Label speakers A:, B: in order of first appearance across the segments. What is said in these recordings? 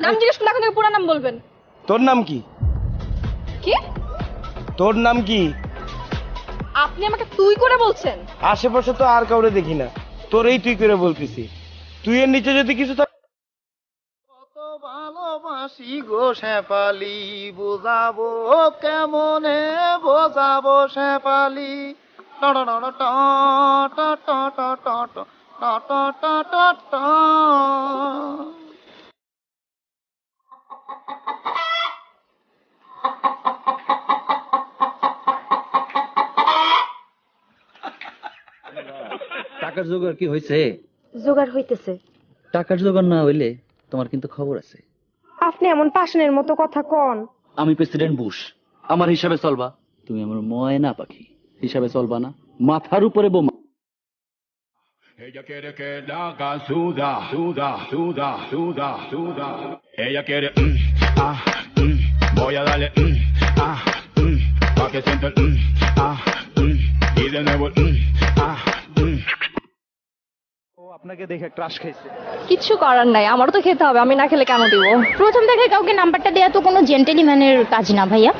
A: নাম জিজ্ঞেস করলে এখন থেকে পুরো নাম বলবেন
B: তোর নাম কি
A: কি
B: তোর নাম কি
A: আপনি আমাকে তুই করে বলছেন
B: আশেপাশে তো আর কাউরে দেখি না তোরেই তুই করে বলতেছি তুই এর নিচে যদি কিছু থাক
C: কত ভালোবাসি গো শেফালি বোঝাবো কেমনে বোঝাবো শেফালি ট ট ট ট ট ট ট ট ট ট ট ট ট।
D: টাকার জোগাড় কি হয়েছে
E: জোগাড় হইতেছে
D: টাকার জোগাড় না হইলে তোমার কিন্তু খবর আছে
E: আপনি এমন পাশনের মতো কথা কন
D: আমি প্রেসিডেন্ট বুশ আমার হিসাবে চলবা তুমি আমার ময়না পাখি হিসাবে চলবা না মাথার উপরে বোমা
F: Ella quiere que la haga suda, suda, suda, suda, suda. Ella quiere, mm, ah, mm, voy a darle, mm, ah, mm, pa' que sienta el, mm, ah, mm, y de nuevo el, mm, ah, mm.
B: আপনাকে দেখে crush খাইছে।
A: কিচ্ছু করার নাই আমারও তো খেতে হবে আমি না খেলে কেন দিব?
G: প্রথম থেকে কাউকে নাম্বারটা দেয়া তো কোনো জেন্টেলম্যানের কাজ না ভাইয়া।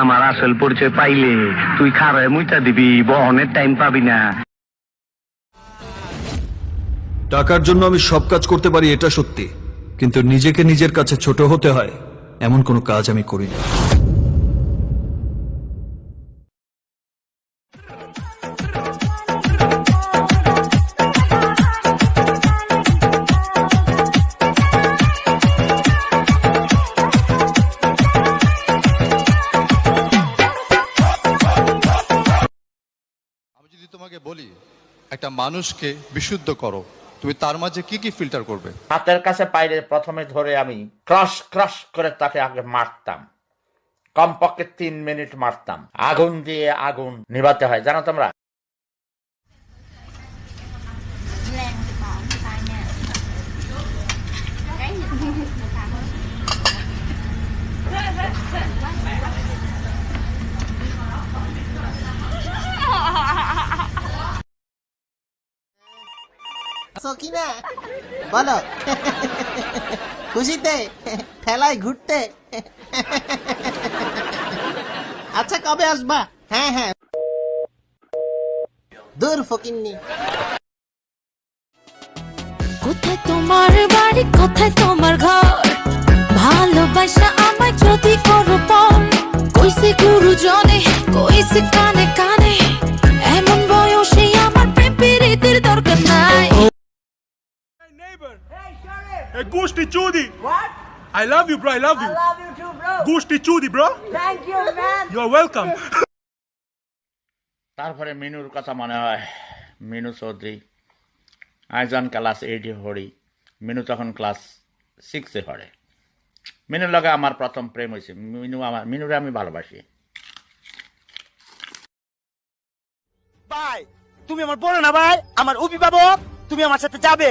C: আমার আসল পরিচয় পাইলে তুই খারায় মুইটা দিবি বহনের টাইম পাবি না।
H: টাকার জন্য আমি সব কাজ করতে পারি এটা সত্যি। কিন্তু নিজেকে নিজের কাছে ছোট হতে হয় এমন কোনো কাজ আমি করি না
I: বলি, একটা মানুষকে বিশুদ্ধ করো। তুমি তার মাঝে কি কি ফিল্টার করবে?
J: হাতের কাছে পাইলে প্রথমে ধরে আমি ক্রস ক্রস করে তাকে আগে মারতাম। কমপক্ষে তিন মিনিট মারতাম। আগুন দিয়ে আগুন নিভাতে হয়। জানো তোমরা?
C: বলো। খুশিতে? ঘুরতে? আচ্ছা কবে আসবা? হ্যাঁ হ্যাঁ। দূর
G: কোথায় তোমার বাড়ি, কোথায় তোমার ঘর? ভালোবাসা আমায় যদি করো পর, কইছে গুরুজনে, কইছে কানে কানে
F: Hey, Gusti Chudi! What? I love you, bro. I love you. I love you too, bro. Gusti Chudi, bro. Thank you, man. You're welcome.
J: তারপরে মিনুর কথা মনে হয় মিনু চৌধুরী আইজন ক্লাস এইটে হরি মিনু তখন ক্লাস সিক্সে পড়ে মিনুর লগে আমার প্রথম প্রেম হয়েছে মিনু আমার মিনুরে আমি ভালোবাসি
C: ভাই তুমি আমার বড় না ভাই আমার অভিভাবক তুমি আমার সাথে যাবে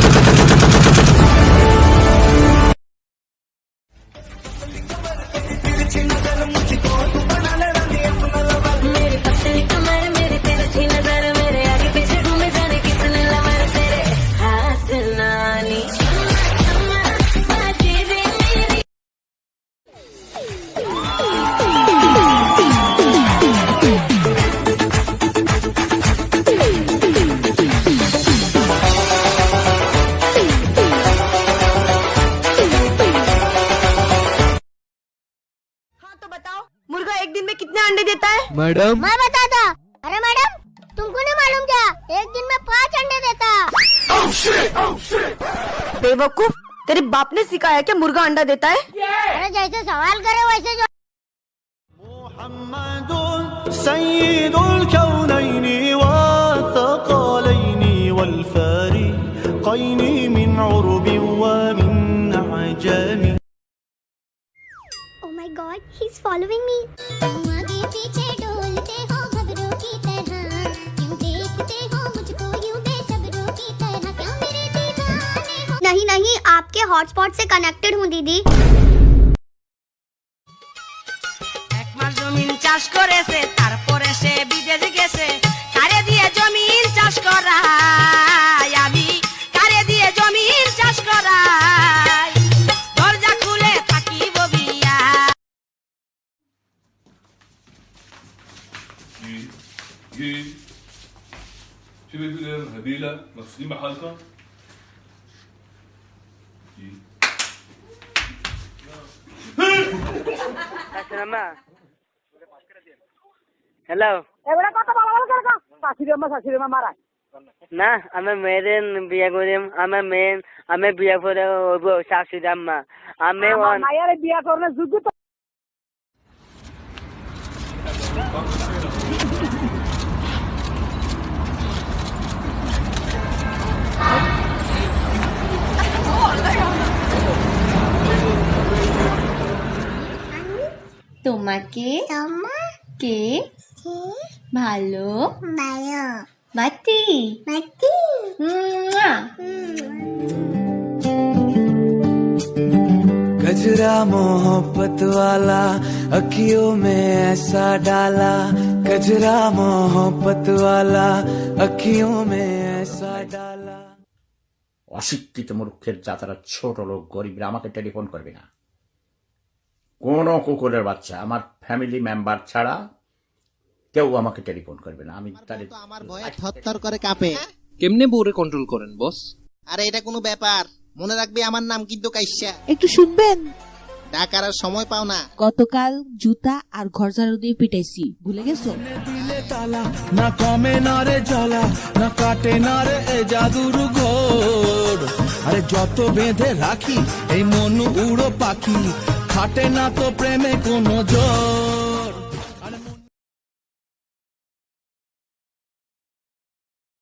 E: मैडम? मैं
G: बताता। अरे मैडम तुमको नहीं मालूम क्या? एक दिन में पाँच अंडे देता।
E: बेवकूफ़ तेरे बाप ने सिखाया क्या मुर्गा अंडा देता है?
G: अरे जैसे सवाल करे वैसे जो Oh my god, he's following me.
K: Hotspot से कनेक्टेड हूँ दीदी
E: এক মাস জমিন চাষ করেছে তারপরে সে বিদেশ গেছে কারে দিয়ে জমিন চাষ করাই আমি কারে দিয়ে জমিন চাষ করাই দরজা খুলে থাকিব বিয়া
F: شو بيقول هديلة مصري
L: আচ্ছা, না আমি মেয়ের বিয়ে করিম আমার মেয়ে আমি বিয়ে করে শাশুড়ি আমি মায়ের বিয়ে করার
K: তোমাকে কে ভালো ভালো বাতি বাতি
M: गजरा मोहब्बत वाला अखियों में ऐसा डाला गजरा मोहब्बत वाला अखियों में ऐसा डाला
J: অশিক্ষিত মূর্খের জাতারা ছোট লোক গরিবরা আমাকে টেলিফোন করবে না কোনো কুকুরের বাচ্চা আমার ফ্যামিলি মেম্বার ছাড়া কেউ আমাকে টেলিফোন করবে না। আমি
C: আমার ভয়ে থরথর করে কাঁপে।
N: কেমনে বউরে কন্ট্রোল করেন বস
C: আরে এটা কোনো ব্যাপার। মনে রাখবে আমার নাম কিন্তু কাইসা।
E: একটু শুনবেন?
C: ডাকার আর সময় পাও না।
E: গতকাল জুতা আর ঘর ঝাড়ু দিয়ে পিটাইছি ভুলে গেছো?
M: দিলে তালা? না কমে না রে জ্বালা না কাটে না রে এ জাদুর ঘোর আরে যত বেঁধে রাখি এই মন উড়ো পাখি। খাটে না তো প্রেমে কোনো জোর।